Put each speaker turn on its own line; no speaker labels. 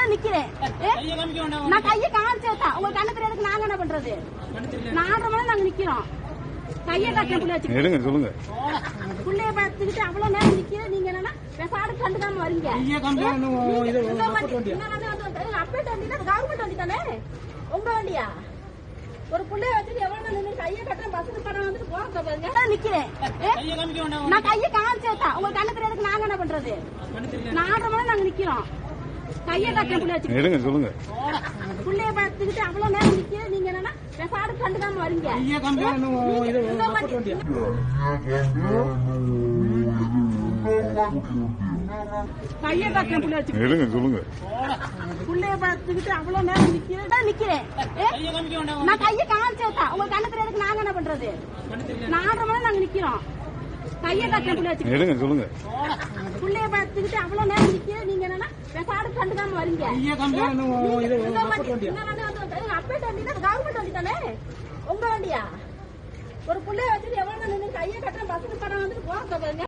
தான் நிக்கிறேன்? நான் கையை காமிச்சதான் உங்க கண்ணு தெரியாதுக்கு நாங்க என்ன பண்றது? நாலரை மணி நாங்க நிக்கிறோம். கையை வச்சு
எடுங்க சொல்லுங்க.
புள்ளைய பார்த்துக்கிட்டு அவ்வளவு நேரம் நிக்கிறேன். நீங்க என்னன்னா பெசாடு கண்டுக்காம வரீங்க. அப்பேட் வண்டி தான் கவர்மெண்ட் வண்டி தானே? உங்க வண்டியா? ஒரு புள்ளைய வச்சுட்டு எவ்வளவு நேரம் நின்னு கையை கட்டுறேன் பஸ்ஸுக்கு படம் வந்துட்டு போறத பாருங்க. நான் நிக்கிறேன்? நான் கையை காமிச்சதான் உங்க கண்ணு தெரியாதுக்கு நாங்க என்ன பண்றது? நாலரை மணி நாங்க நிக்கிறோம்.
எடுங்க சொல்லுங்க.
புள்ளைய பார்த்துக்கிட்டு அவ்வளவு நேரம் நிக்கிறேன் நீங்க என்னன்னா பெசாடு கண்டுக்காம வரீங்க.
எடுங்க சொல்லுங்க.
புள்ளைய பார்த்துக்கிட்டு அவ்வளவு நேரம் நிக்கிறேன் நிக்கிறேன்? நான் கையை காமிச்சதான் உங்க கண்ணு தெரியாதுக்கு நாங்க என்ன பண்றது? நாலரை மணி நாங்க நிக்கிறோம். கையை வச்சு
எடுங்க சொல்லுங்க.
புள்ளைய பார்த்துக்கிட்டு அவ்வளவு நேரம் நிக்கிறேன் நீங்க என்னன்னா பெசாடு கண்டுக்காம வரீங்க. அப்பேட் வண்டி தான் கவர்மெண்ட் வண்டி தானே? உங்க வண்டியா? ஒரு புள்ளைய வச்சுட்டு எவ்வளவு நேரம் நின்னு கையை கட்டுறேன் பஸ்ஸுக்கு படம் போறத பாருங்க